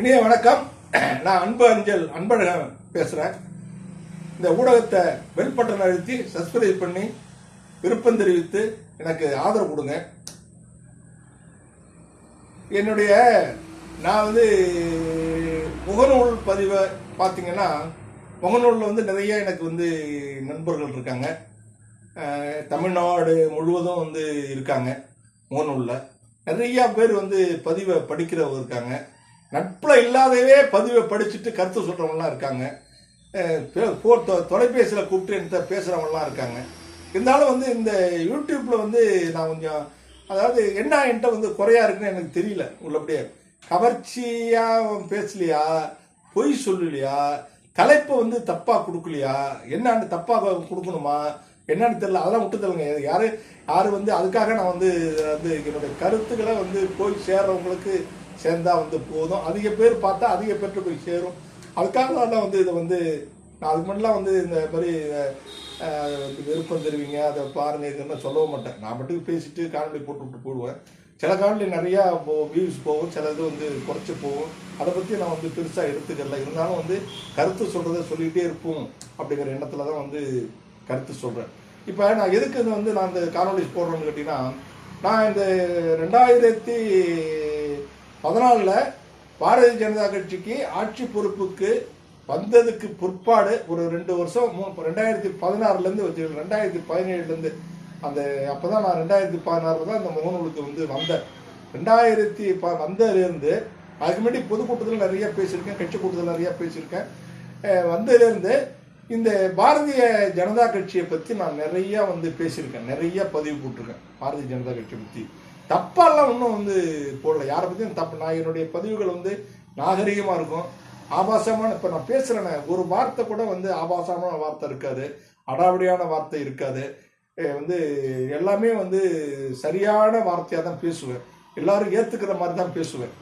இனிய வணக்கம். நான் அன்பு அஞ்சல் அன்பழகன் பேசுகிறேன் இந்த ஊடகத்தை பெல் பட்டன் அழுத்தி சப்ஸ்கிரைப் பண்ணி விருப்பம் தெரிவித்து எனக்கு ஆதரவு கொடுங்க. என்னுடைய நான் வந்து முகநூல் பதிவை பார்த்தீங்கன்னா முகநூலில் வந்து நிறைய எனக்கு வந்து நண்பர்கள் இருக்காங்க. தமிழ்நாடு முழுவதும் வந்து இருக்காங்க முகநூலில். நிறையா பேர் வந்து பதிவை படிக்கிறவங்க இருக்காங்க. நட்பில் இல்லாதவே பதிவை படிச்சுட்டு கருத்து சொல்கிறவங்களாம் இருக்காங்க. தொலைபேசியில் கூப்பிட்டு என்கிட்ட பேசுகிறவங்களாம் இருக்காங்க. இருந்தாலும் வந்து இந்த யூடியூப்பில் வந்து நான் கொஞ்சம் அதாவது என்ன என்கிட்ட வந்து குறையா இருக்குன்னு எனக்கு தெரியல உள்ளபடியே. கவர்ச்சியாக பேசலையா? பொய் சொல்லலையா? தலைப்பை வந்து தப்பாக கொடுக்கலையா? என்னான்னு தப்பாக கொடுக்கணுமா? என்னன்னு தெரியல. அதெல்லாம் விட்டு தருங்க யார் யாரு வந்து அதுக்காக நான் வந்து வந்து என்னுடைய கருத்துக்களை வந்து போய் சேர்றவங்களுக்கு சேர்ந்தால் வந்து போதும். அதிக பேர் பார்த்தா அதிக பேர்கிட்ட போய் சேரும். அதுக்காக தான் வந்து இதை வந்து நான் அதுக்கு மட்டும்லாம் வந்து இந்த மாதிரி விருப்பம் தருவீங்க அதை பாருங்க இதுன்னு சொல்லவும் மாட்டேன். நான் மட்டும் பேசிட்டு காணொலி போட்டு விட்டு போடுவேன். சில காணொலி நிறையா வியூஸ் போகும் சில இது வந்து குறைச்சி போகும். அதை பற்றி நான் வந்து பெருசாக எடுத்துக்கல. இருந்தாலும் வந்து கருத்து சொல்கிறத சொல்லிகிட்டே இருப்போம் அப்படிங்கிற எண்ணத்தில் தான் வந்து கருத்து சொல்கிறேன் இப்போ நான் எதுக்கு வந்து நான் இந்த காணொலி போடுறேன்னு கேட்டிங்கன்னா நான் இந்த ரெண்டாயிரத்தி பதினாலில் பாரதிய ஜனதா கட்சிக்கு ஆட்சி பொறுப்புக்கு வந்ததுக்கு பிற்பாடு ஒரு ரெண்டு வருஷம் மூ- ரெண்டாயிரத்தி பதினாறுலேருந்து வச்சு ரெண்டாயிரத்தி பதினேழுலேருந்து அந்த அப்போ தான் நான் ரெண்டாயிரத்தி பதினாறுல தான் அந்த முகநூலுக்கு வந்து வந்தேன். ரெண்டாயிரத்தி ப வந்ததுலேருந்து அதுக்கு முன்னாடி பொதுக்கூட்டத்தில் நிறைய பேசியிருக்கேன் கட்சி கூட்டத்தில் நிறையா பேசியிருக்கேன். வந்ததுலேருந்து இந்த பாரதிய ஜனதா கட்சியை பற்றி நான் நிறையா வந்து பேசியிருக்கேன் நிறைய பதிவு போட்டிருக்கேன் பாரதிய ஜனதா கட்சியை பற்றி தப்பாலாம் ஒன்றும் வந்து போடல. யாரை பற்றியும் தப்பு. நான் என்னுடைய பதிவுகள் வந்து நாகரிகமாக இருக்கும். ஆபாசமான இப்போ நான் பேசுகிறேனே ஒரு வார்த்தை கூட வந்து ஆபாசமான வார்த்தை இருக்காது. அடாவடியான வார்த்தை இருக்காது. வந்து எல்லாமே வந்து சரியான வார்த்தையாக தான் பேசுவேன். எல்லாரும் ஏற்றுக்கிற மாதிரி தான் பேசுவேன்.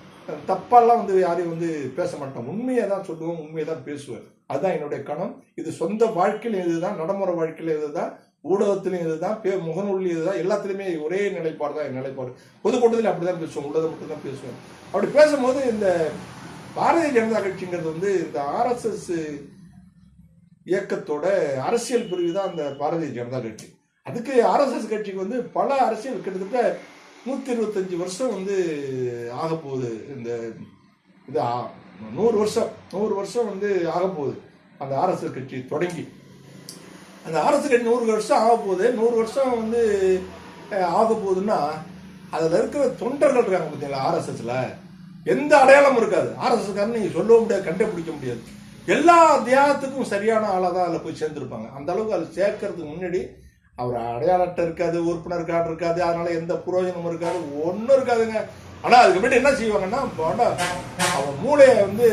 தப்பாலாம் வந்து யாரையும் வந்து பேச மாட்டேன். உண்மையை தான் சொல்லுவேன் உண்மையை தான் பேசுவேன். அதுதான் என்னுடைய கணம். இது சொந்த வாழ்க்கையில் இதுதான் நடைமுறை வாழ்க்கையில் இதுதான் ஊடகத்திலையும் இதுதான் பே முகநூல்லையும் இதுதான் எல்லாத்துலேயுமே ஒரே நிலைப்பாடு தான் என் நிலைப்பாடு. பொதுக்கூட்டத்தில் அப்படி தான் பேசுவோம் உள்ளதை மட்டும் தான் பேசுவேன். அப்படி பேசும்போது இந்த பாரதிய ஜனதா கட்சிங்கிறது வந்து இந்த ஆர்எஸ்எஸ் இயக்கத்தோட அரசியல் பிரிவு தான் அந்த பாரதிய ஜனதா கட்சி. அதுக்கு ஆர்எஸ்எஸ் கட்சிக்கு வந்து பல அரசியல் கிட்டத்தட்ட நூற்றி இருபத்தஞ்சி வருஷம் வந்து ஆக போகுது இந்த இது நூறு வருஷம் நூறு வருஷம் வந்து ஆக போகுது அந்த ஆர்எஸ்எஸ் கட்சி தொடங்கி. அந்த ஆர்எஸ் நூறு வருஷம் ஆக போகுது நூறு வருஷம் வந்து ஆக போகுதுன்னா அதில் இருக்கிற தொண்டர்கள் இருக்காங்க பார்த்தீங்களா ஆர்எஸ்எஸ்ல. எந்த அடையாளமும் இருக்காது. ஆர்எஸ்எஸ்காரன் நீங்கள் சொல்லவும் முடியாது கண்டுபிடிக்க முடியாது. எல்லா தியாகத்துக்கும் சரியான ஆளாக தான் அதில் போய் சேர்ந்துருப்பாங்க. அந்த அளவுக்கு அதில் சேர்க்கறதுக்கு முன்னாடி அவர் அடையாள அட்டை இருக்காது உறுப்பினர் கார்டு இருக்காது அதனால எந்த புரோஜனமும் இருக்காது ஒன்றும் இருக்காதுங்க. ஆனால் அதுக்கு முன்னாடி என்ன செய்வாங்கன்னா அவன் மூளையை வந்து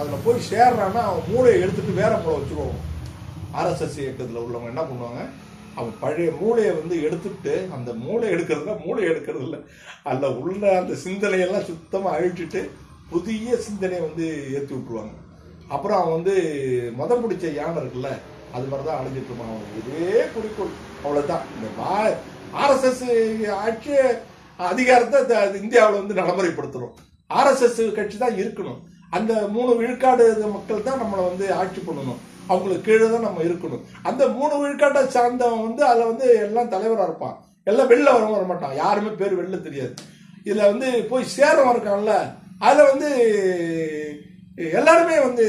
அதில் போய் சேர்றான்னா அவன் மூளையை எடுத்துட்டு வேற மூளை வச்சுருவோம் ஆர்எஸ்எஸ் இயக்கத்தில் உள்ளவங்க என்ன பண்ணுவாங்க? அவன் பழைய மூளையை வந்து எடுத்துட்டு அந்த மூளை எடுக்கிறதுல மூளை எடுக்கிறது இல்லை அதில் உள்ள அந்த சிந்தனையெல்லாம் சுத்தமாக அழிச்சிட்டு புதிய சிந்தனையை வந்து ஏற்றி விட்ருவாங்க அப்புறம் அவன் வந்து மதம் பிடிச்ச யானை இருக்குல்ல அது மாதிரி தான் அழிஞ்சிட்டு இருப்பான் அவன். இதே குறிக்கோள். அவ்வளோதான் இந்த ஆர்எஸ்எஸ் ஆட்சி அதிகாரத்தை இந்தியாவில் வந்து நடைமுறைப்படுத்தணும். ஆர்எஸ்எஸ் கட்சி தான் இருக்கணும். அந்த மூணு விழுக்காடு மக்கள் தான் நம்மளை வந்து ஆட்சி பண்ணணும். அவங்களுக்கு கீழே தான் நம்ம இருக்கணும். அந்த மூணு விழுக்காட்டை சார்ந்தவன் வந்து அதில் வந்து எல்லாம் தலைவராக இருப்பான். எல்லாம் வெளில வரவும் வர மாட்டான். யாருமே பேர் வெளில தெரியாது. இதில் வந்து போய் சேரம் இருக்கான்ல அதில் வந்து எல்லாருமே வந்து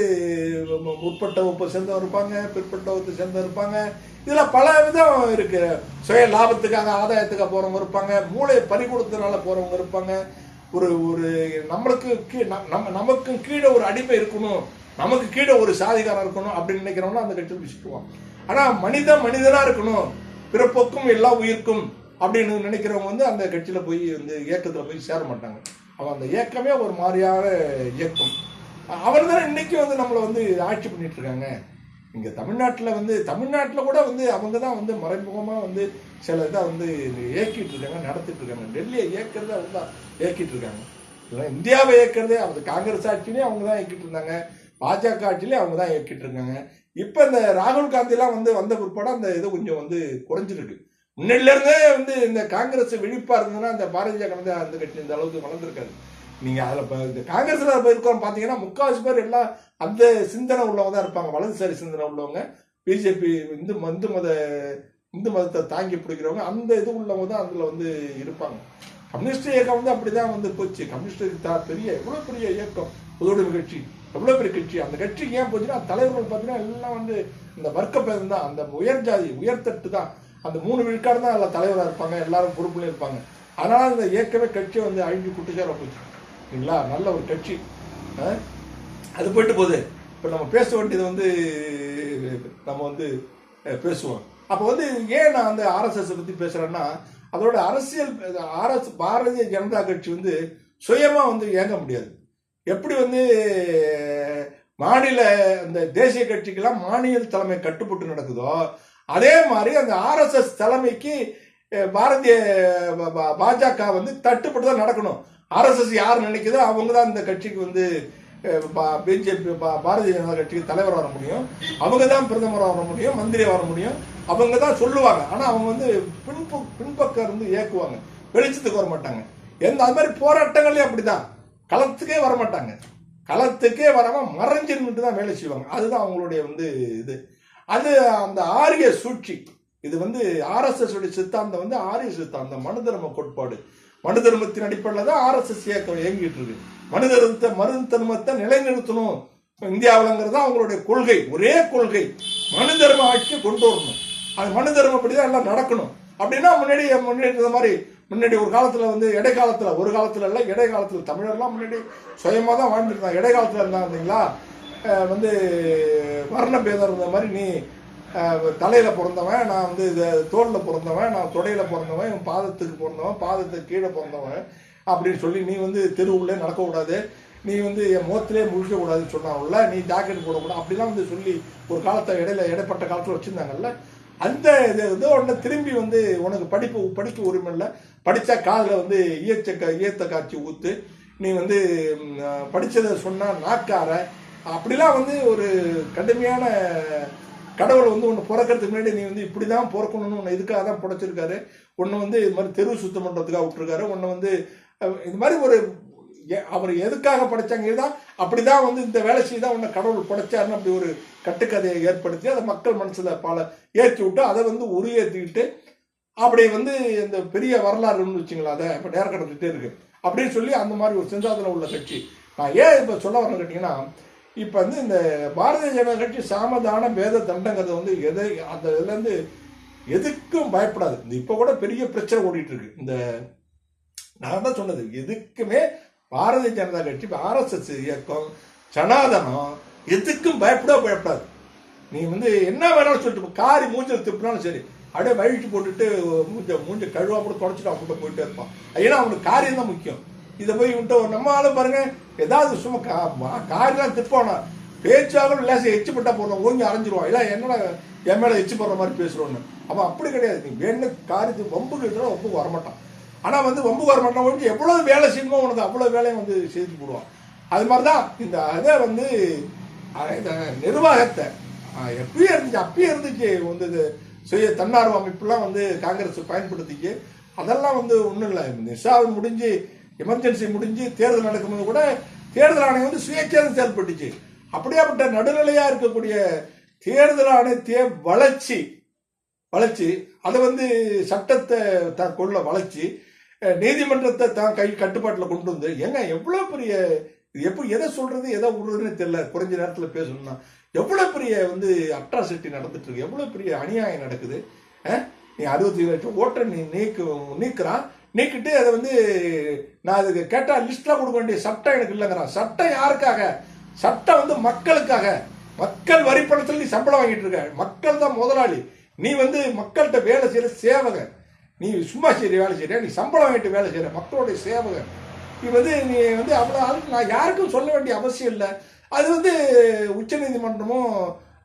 உட்பட்ட வகுப்பை சேர்ந்தவங்க இருப்பாங்க பிற்பட்ட வகுப்பை சேர்ந்தவங்க இருப்பாங்க. இதில் பல விதம் இருக்கு. சுய லாபத்துக்காக ஆதாயத்துக்காக போகிறவங்க இருப்பாங்க. மூளை பறிகொடுத்தனால போகிறவங்க இருப்பாங்க. ஒரு ஒரு நம்மளுக்கு கீ நம்- நம்ம நமக்கும் கீழே ஒரு அடிமை இருக்கணும். நமக்கு கீழே ஒரு சாதிகாரம் இருக்கணும் அப்படின்னு நினைக்கிறவங்க அந்த கட்சியில் பிடிச்சிக்குவான் ஆனால் மனிதன் மனிதனாக இருக்கணும். பிறப்போக்கும் எல்லா உயிர்க்கும் அப்படின்னு நினைக்கிறவங்க வந்து அந்த கட்சியில் போய் வந்து இயக்கத்தில் போய் சேர மாட்டாங்க. அவன் அந்த இயக்கமே ஒரு மாதிரியான இயக்கம். அவர் தான் இன்னைக்கு வந்து நம்மளை வந்து ஆட்சி பண்ணிட்டு இருக்காங்க. இங்கே தமிழ்நாட்டில் வந்து தமிழ்நாட்டில் கூட வந்து அவங்க தான் வந்து மறைமுகமாக வந்து சில இதை வந்து இயக்கிட்டு இருக்காங்க நடத்திட்டு இருக்காங்க. டெல்லியை இயக்கிறத அவங்க தான் இயக்கிட்டு இருக்காங்க. இதெல்லாம் இந்தியாவை இயக்கிறதே அது காங்கிரஸ் ஆட்சினே அவங்க தான் இயக்கிட்டு இருந்தாங்க. பாஜக ஆட்சியிலே அவங்க தான் இயக்கிட்டு இருக்காங்க. இப்போ இந்த ராகுல் காந்திலாம் வந்து வந்த பிற்பாடு அந்த இது கொஞ்சம் வந்து குறைஞ்சிருக்கு. முன்னிலிருந்தே வந்து இந்த காங்கிரஸ் விழிப்பா இருந்ததுன்னா இந்த பாரதிய ஜனதா அந்த கட்சி இந்த அளவுக்கு வளர்ந்துருக்காது. நீங்க அதுல இப்ப இந்த காங்கிரஸ்ல இருக்கோம் பாத்தீங்கன்னா முக்காவாசி பேர் எல்லாம் அந்த சிந்தனை உள்ளவங்க தான் இருப்பாங்க. வலதுசாரி சிந்தனை உள்ளவங்க பிஜேபி இந்து இந்து மத இந்து மதத்தை தாங்கி பிடிக்கிறவங்க அந்த இது உள்ளவங்க தான் அதில் வந்து இருப்பாங்க. கம்யூனிஸ்ட் இயக்கம் வந்து அப்படிதான் வந்து போச்சு. கம்யூனிஸ்ட் பெரிய எவ்வளோ பெரிய இயக்கம். பொதுவுடைமை கட்சி. அவ்வளோ பெரிய கட்சி? அந்த கட்சி ஏன் போச்சுன்னா தலைவர்கள் பார்த்தீங்கன்னா எல்லாம் வந்து இந்த வர்க்க பேதம் தான். அந்த உயர் ஜாதி உயர்தட்டு தான். அந்த மூணு விழுக்காடு தான் எல்லாம் தலைவராக இருப்பாங்க. எல்லாரும் பொறுப்புல இருப்பாங்க. அதனால் இந்த ஏற்கனவே கட்சி வந்து அழிஞ்சு குட்டிச்சார போச்சு. இல்லைங்களா? நல்ல ஒரு கட்சி. ஆ? அது போயிட்டு போகுது. இப்போ நம்ம பேச வேண்டியது வந்து நம்ம வந்து பேசுவோம். அப்போ வந்து ஏன் நான் அந்த ஆர்எஸ்எஸ் பற்றி பேசுகிறேன்னா அதோட அரசியல் ஆர்எஸ் பாரதிய ஜனதா கட்சி வந்து சுயமாக வந்து இயங்க முடியாது. எப்படி வந்து மாநில அந்த தேசிய கட்சிக்கெல்லாம் மாநில தலைமை கட்டுப்பட்டு நடக்குதோ அதே மாதிரி அந்த ஆர்எஸ்எஸ் தலைமைக்கு பாரதிய பாஜக வந்து தட்டுப்பட்டு தான் நடக்கணும். ஆர்எஸ்எஸ் யார் நினைக்குதோ அவங்க தான் இந்த கட்சிக்கு வந்து பிஜேபி பாரதிய ஜனதா கட்சிக்கு தலைவர் வர முடியும். அவங்க தான் பிரதமர் வர முடியும் மந்திரி வர முடியும். அவங்க தான் சொல்லுவாங்க. ஆனால் அவங்க வந்து பின்பு பின்பக்கம் இருந்து இயக்குவாங்க. வெளிச்சத்துக்கு வர மாட்டாங்க. எந்த அது மாதிரி போராட்டங்களே அப்படிதான். களத்துக்கே வர மாட்டாங்க களத்துக்கே வராம மறைஞ்சிருந்துட்டு தான் வேலை செய்வாங்க. அதுதான் அவங்களுடைய வந்து இது. அது அந்த ஆரிய சூழ்ச்சி. இது வந்து ஆர்எஸ்எஸ் உடைய சித்தாந்தம் வந்து ஆரிய சித்தாந்தம். மனு தர்ம கோட்பாடு. மனு தர்மத்தின் அடிப்படையில் தான் ஆர்எஸ்எஸ் இயக்கம் இயங்கிட்டு இருக்கு. மனு தர்மத்தை மனு தர்மத்தை நிலைநிறுத்தணும். இந்தியாவிலங்கிறது தான் அவங்களுடைய கொள்கை. ஒரே கொள்கை. மனு தர்ம ஆட்சி கொண்டு வரணும். அது மனு தர்மப்படி தான் எல்லாம் நடக்கணும். அப்படின்னா முன்னாடி முன்னாடி இந்த மாதிரி முன்னாடி ஒரு காலத்துல வந்து இடைக்காலத்துல ஒரு காலத்துல இல்லை இடைக்காலத்துல தமிழர்லாம் முன்னாடி சுயமா தான் வாழ்ந்துருந்தாங்க. இடைக்காலத்துல இருந்தாங்க இல்லைங்களா? அஹ் வந்து வர்ண பேதம் இருந்த மாதிரி நீ தலையில் தலையில பிறந்தவன் நான் வந்து தோளில் தோல்ல பிறந்தவன் நான் தொடையில பிறந்தவன் இவன் பாதத்துக்கு பிறந்தவன் பாதத்துக்கு கீழே பிறந்தவன் அப்படின்னு சொல்லி நீ வந்து தெருவுள்ளே நடக்கக்கூடாது. நீ வந்து என் முகத்திலே முழிக்க கூடாதுன்னு சொன்னாங்கல்ல நீ ஜாக்கெட் போடக்கூடாது. அப்படிலாம் வந்து சொல்லி ஒரு காலத்தை இடையில இடைப்பட்ட காலத்துல வச்சிருந்தாங்கல்ல. அந்த இது வந்து உடனே திரும்பி வந்து உனக்கு படிப்பு படிக்க உரிமை இல்லை. படித்தா காலில் வந்து ஈயச்சக்க ஈயத்த காய்ச்சி ஊத்து நீ வந்து படித்ததை சொன்னால் நாக்கார. அப்படிலாம் வந்து ஒரு கடுமையான கடவுள் வந்து ஒன்று பிறக்கிறதுக்கு முன்னாடி நீ வந்து இப்படி தான் பிறக்கணும்னு ஒன்று இதுக்காக தான் புடைச்சிருக்காரு. ஒன்று வந்து இது மாதிரி தெருவு சுத்தம் பண்ணுறதுக்காக விட்டுருக்காரு. ஒன்று வந்து இது மாதிரி ஒரு எ- அவர் எதுக்காக படைச்சாங்க இதுதான் அப்படிதான் வந்து இந்த வேலை செய்ய தான் உன்னை கடவுள் படைச்சாருன்னு அப்படி ஒரு கட்டுக்கதையை ஏற்படுத்தி அதை மக்கள் மனசில் பல ஏற்றி விட்டு அதை வந்து உரியேற்றிக்கிட்டு அப்படி வந்து இந்த பெரிய வரலாறுன்னு வச்சுங்களா அதை இப்போ நேரம் கடந்துகிட்டே இருக்கு. அப்படின்னு சொல்லி அந்த மாதிரி ஒரு சிந்தாதனம் உள்ள கட்சி. நான் ஏன் இப்போ சொல்ல வரேன்னு கேட்டிங்கன்னா இப்போ வந்து இந்த பாரதிய ஜனதா கட்சி சாமதான பேத தண்டங்கிறது வந்து எதை அந்த இதுலேருந்து எதுக்கும் பயப்படாது. இந்த இப்போ கூட பெரிய பிரச்சனை ஓடிட்டு இருக்கு. இந்த நான் தான் சொன்னது எதுக்குமே பாரதிய ஜனதா கட்சி ஆர்எஸ்எஸ் இயக்கம் சனாதனம் எதுக்கும் பயப்பட பயப்படாது. நீ வந்து என்ன வேணாலும் சொல்லிட்டு காரி மூஞ்சல் திப்பினாலும் சரி. அப்படியே வழிட்டு போட்டுட்டு மூஞ்ச மூஞ்ச கழுவா கூட தொடச்சிட்டு அவங்ககிட்ட போயிட்டே இருப்பான். ஏன்னா அவனுக்கு காரியம் தான் முக்கியம். இதை போய் விட்டு நம்ம ஆளும் பாருங்க. ஏதாவது சும்மா கா மா- காரியெல்லாம் திப்பானா பேச்சாக லேசை எச்சு பட்டா போடுறோம் ஓங்கி அரைஞ்சிருவான். இல்லை என்னடா என் மேலே எச்சு போடுற மாதிரி பேசுகிறோன்னு அப்போ அப்படி கிடையாது. நீ வேணும் காரியத்துக்கு வம்பு கிட்ட வம்புக்கு வரமாட்டான் ஆனால் வந்து வம்பு வரமாட்டான் ஒழிஞ்சு எவ்வளோ வேலை செய்யணுமோ உனக்கு அவ்வளோ வேலையும் வந்து செய்து போடுவான். அது மாதிரி தான் இந்த அதை வந்து நிர்வாகத்தை அஹ், எப்பயும் இருந்துச்சு அப்பயும் இருந்துச்சு. வந்து இது சுய தன்னார்வ அமைப்புலாம் வந்து காங்கிரஸ் பயன்படுத்திச்சு. அதெல்லாம் வந்து ஒன்றும் இல்லை. நிஷா முடிஞ்சு எமர்ஜென்சி முடிஞ்சு தேர்தல் நடக்கும்போது கூட தேர்தல் ஆணையம் வந்து சுயேட்சையாக செயல்பட்டுச்சு. அப்படியாப்பட்ட நடுநிலையாக இருக்கக்கூடிய தேர்தல் ஆணையத்தையே வளர்ச்சி வளர்ச்சி அதை வந்து சட்டத்தை தான் கொள்ள வளர்ச்சி நீதிமன்றத்தை தான் கை கட்டுப்பாட்டில் கொண்டு வந்து ஏங்க எவ்வளோ பெரிய இது எப்போ எதை சொல்றது எதை விடுறதுன்னு தெரியல. குறைஞ்ச நேரத்தில் பேசணும்னா. எவ்வளோ பெரிய வந்து அட்ராசிட்டி நடந்துட்டு இருக்கு? எவ்வளோ பெரிய அநியாயம் நடக்குது? நீ அறுபத்தி லட்சம் ஓட்டை நீ நீக்கு நீக்கிறான். நீக்கிட்டு அதை வந்து நான் அதுக்கு கேட்டால் லிஸ்ட்லாம் கொடுக்க வேண்டிய சட்டம் எனக்கு இல்லைங்கிறான். சட்டம் யாருக்காக? சட்டம் வந்து மக்களுக்காக. மக்கள் வரி பணத்தில் நீ சம்பளம் வாங்கிட்டு இருக்க. மக்கள் தான் முதலாளி. நீ வந்து மக்கள்கிட்ட வேலை செய்கிற சேவகன். நீ சும்மா செய்ய வேலை செய்கிற நீ சம்பளம் வாங்கிட்டு வேலை செய்கிற மக்களுடைய சேவகன். நீ வந்து நீ வந்து அவ்வளோ நான் யாருக்கும் சொல்ல வேண்டிய அவசியம் இல்லை. அது வந்து உச்சநீதிமன்றமும்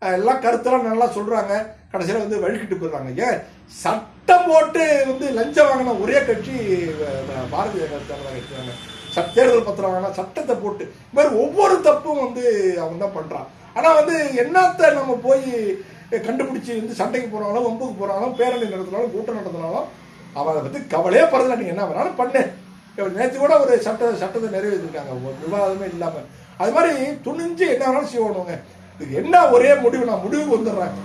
அஹ், எல்லாம் கருத்தெல்லாம் நல்லா சொல்றாங்க. கடைசியில் வந்து வழுக்கிட்டு போயிடுறாங்க. ஏன்? சட்டம் போட்டு வந்து லஞ்சம் வாங்கின ஒரே கட்சி பாரதிய ஜனதா கட்சி தாங்க சட் தேர்தல் பத்திரம் வாங்கினா சட்டத்தை போட்டு. இது மாதிரி ஒவ்வொரு தப்பும் வந்து அவன் தான் பண்றான். ஆனா வந்து என்னத்த நம்ம போய் கண்டுபிடிச்சி வந்து சண்டைக்கு போனாலும் வம்புக்கு போனாலும் பேரணி நடத்தினாலும் கூட்டம் நடத்தினாலும் அவன் அதை பத்தி கவலையே படுறதில்ல நீங்க என்ன வேணாலும் பண்ணு. நேற்று கூட ஒரு சட்ட சட்டத்தை நிறைவேற்றிருக்காங்க. ஒரு விவாதமே இல்லாமல் அது மாதிரி துணிஞ்சு என்ன வேணாலும் செய்யணுங்க. இதுக்கு என்ன ஒரே முடிவு? நான் முடிவுக்கு வந்துடுறாங்க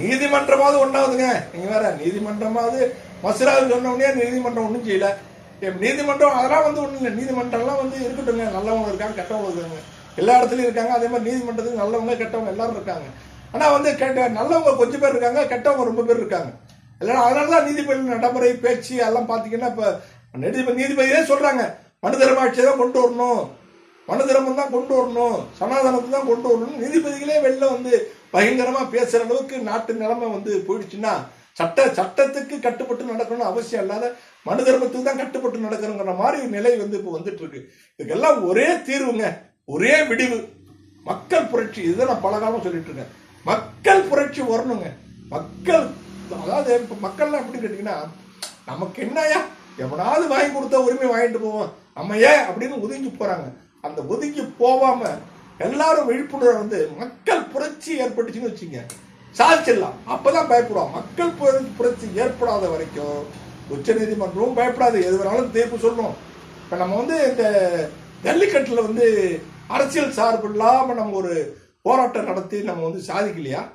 நீதிமன்றமாவது ஒன்றாவதுங்க நீங்க வேற நீதிமன்றமாவது மசுராவுக்கு சொன்ன உடனே நீதிமன்றம் ஒன்றும் செய்யல. நீதிமன்றம் அதெல்லாம் வந்து ஒன்றும் இல்லை. நீதிமன்றம்லாம் வந்து இருக்கட்டுங்க நல்லவங்க இருக்காங்க கெட்டவங்க இருக்காங்க. எல்லா இடத்துலையும் இருக்காங்க. அதே மாதிரி நீதிமன்றத்துக்கு நல்லவங்க கெட்டவங்க எல்லாரும் இருக்காங்க. ஆனால் வந்து கெட்ட நல்லவங்க கொஞ்சம் பேர் இருக்காங்க கெட்டவங்க ரொம்ப பேர் இருக்காங்க. இல்லைன்னா அதனால தான் நீதிபதி நடைமுறை பேச்சு எல்லாம் பார்த்தீங்கன்னா இப்போ நீதிபதி நீதிபதியே சொல்றாங்க. மனு தர்மாட்சியை தான் கொண்டு வரணும். மனு தர்மம் தான் கொண்டு வரணும். சனாதனத்தை தான் கொண்டு வரணும் நீதிபதிகளே வெளில வந்து பயங்கரமா பேசுற அளவுக்கு நாட்டு நிலைமை வந்து போயிடுச்சுன்னா சட்ட சட்டத்துக்கு கட்டுப்பட்டு நடக்கணும்னு அவசியம் இல்லாத மனு தர்மத்துக்கு தான் கட்டுப்பட்டு நடக்கணுங்கிற மாதிரி நிலை வந்து இப்போ வந்துட்டு இருக்கு இதுக்கெல்லாம் ஒரே தீர்வுங்க. ஒரே விடிவு. மக்கள் புரட்சி. இதுதான் நான் பல காலம் சொல்லிட்டு இருக்கேன். மக்கள் புரட்சி வரணுங்க. மக்கள் அதாவது இப்போ மக்கள்லாம் எப்படி கேட்டிங்கன்னா நமக்கு என்னயா எவனாவது வாங்கி கொடுத்தா உரிமை வாங்கிட்டு போவோம் நம்ம ஏன் அப்படின்னு ஒதுங்கி போறாங்க. அந்த ஒதுங்கி போவாம எல்லாரும் விழிப்புணர்வு வந்து மக்கள் புரட்சி ஏற்பட்டுச்சுன்னு வச்சுங்க. சாதிச்சிடலாம் அப்பதான் பயப்படுவோம் மக்கள் புரட்சி ஏற்படாத வரைக்கும் உச்ச நீதிமன்றமும் பயப்படாது. எது வேணாலும் தீர்ப்பு சொல்லணும். இப்ப நம்ம வந்து இந்த ஜல்லிக்கட்டுல வந்து அரசியல் சார்பு இல்லாம நம்ம ஒரு போராட்டம் நடத்தி நம்ம வந்து சாதிக்கலையா?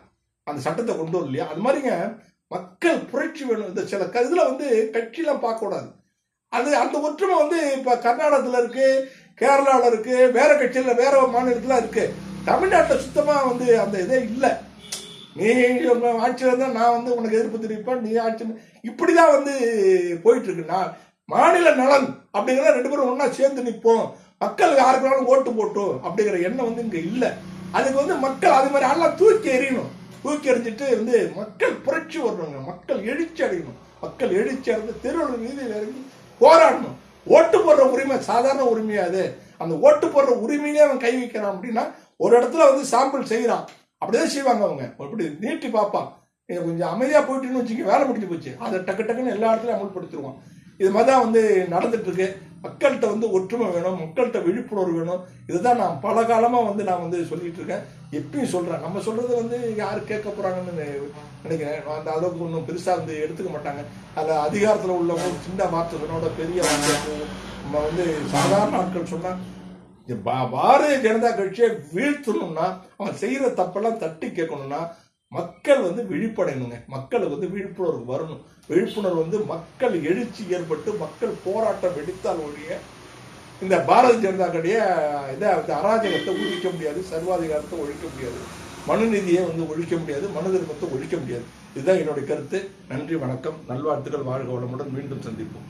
அந்த சட்டத்தை கொண்டு வரலையா? அது மாதிரிங்க மக்கள் புரட்சி வேணும். இந்த சில க- இதுல வந்து கட்சியெல்லாம் பார்க்க கூடாது அது அந்த ஒற்றுமை வந்து இப்ப கர்நாடகத்துல இருக்கு. கேரளாவில் இருக்கு வேற கட்சியில் வேற மாநிலத்தில் இருக்கு. தமிழ்நாட்டில் சுத்தமாக வந்து அந்த இதே இல்லை. நீ உங்கள் ஆட்சியில் இருந்தால் நான் வந்து உனக்கு எதிர்ப்பு தெரிவிப்பேன் நீ ஆட்சி இப்படிதான் வந்து போயிட்டு இருக்கு. நான் மாநில நலன் அப்படிங்கிற ரெண்டு பேரும் ஒன்றா சேர்ந்து நிற்போம் மக்கள் யாருக்கு வேணாலும் ஓட்டு போட்டோம் அப்படிங்கிற எண்ணம் வந்து இங்கே இல்லை. அதுக்கு வந்து மக்கள் அது மாதிரி எல்லாம் தூக்கி எறியணும். தூக்கி எறிஞ்சிட்டு வந்து மக்கள் புரட்சி வரணுங்க. மக்கள் எழுச்சி அடையணும். மக்கள் எழுச்சி அடைந்து தெருவில் மீது இறங்கி போராடணும். ஓட்டு போடுற உரிமை சாதாரண உரிமையா அது? அந்த ஓட்டு போடுற உரிமையிலே அவன் கை வைக்கிறான் அப்படின்னா ஒரு இடத்துல வந்து சாம்பிள் செய்கிறான் அப்படிதான் செய்வாங்க அவங்க. அப்படி நீட்டி பார்ப்பான். நீங்க கொஞ்சம் அமைதியாக போயிட்டுன்னு வச்சுக்க வேலை முடிஞ்சு போச்சு. அதை டக்கு டக்குன்னு எல்லா இடத்துலையும் அமல்படுத்திடுவான். இது மாதிரி தான் வந்து நடந்துட்டு இருக்கு. மக்கள்கிட்ட வந்து ஒற்றுமை வேணும் மக்கள்கிட்ட விழிப்புணர்வு வேணும். இதுதான் நான் பல காலமா வந்து நான் வந்து சொல்லிட்டு இருக்கேன். எப்பயும் சொல்றேன். நம்ம சொல்றது வந்து யாரு கேட்க போறாங்கன்னு நினைக்கிறேன். அந்த அளவுக்கு ஒன்றும் பெருசா வந்து எடுத்துக்க மாட்டாங்க. அதில் அதிகாரத்துல உள்ளவங்க சின்ன வார்த்தை சொன்னோட பெரிய வார்த்தை நம்ம வந்து சாதாரண ஆட்கள் சொன்னால் பாரதிய ஜனதா கட்சியை வீழ்த்தணும்னா அவன் செய்யற தப்பெல்லாம் தட்டி கேட்கணும்னா மக்கள் வந்து விழிப்படையணுங்க. மக்களுக்கு வந்து விழிப்புணர்வு வரணும். விழிப்புணர்வு வந்து மக்கள் எழுச்சி ஏற்பட்டு மக்கள் போராட்டம் வெடித்தால் ஒழிய இந்த பாரதிய ஜனதா இதை இந்த அராஜகத்தை ஒழிக்க முடியாது சர்வாதிகாரத்தை ஒழிக்க முடியாது. மனுநீதியை வந்து ஒழிக்க முடியாது மனு தர்மத்தை ஒழிக்க முடியாது. இதுதான் என்னுடைய கருத்து. நன்றி வணக்கம். நல்வாழ்த்துக்கள். வாழ்க வளமுடன் மீண்டும் சந்திப்போம்.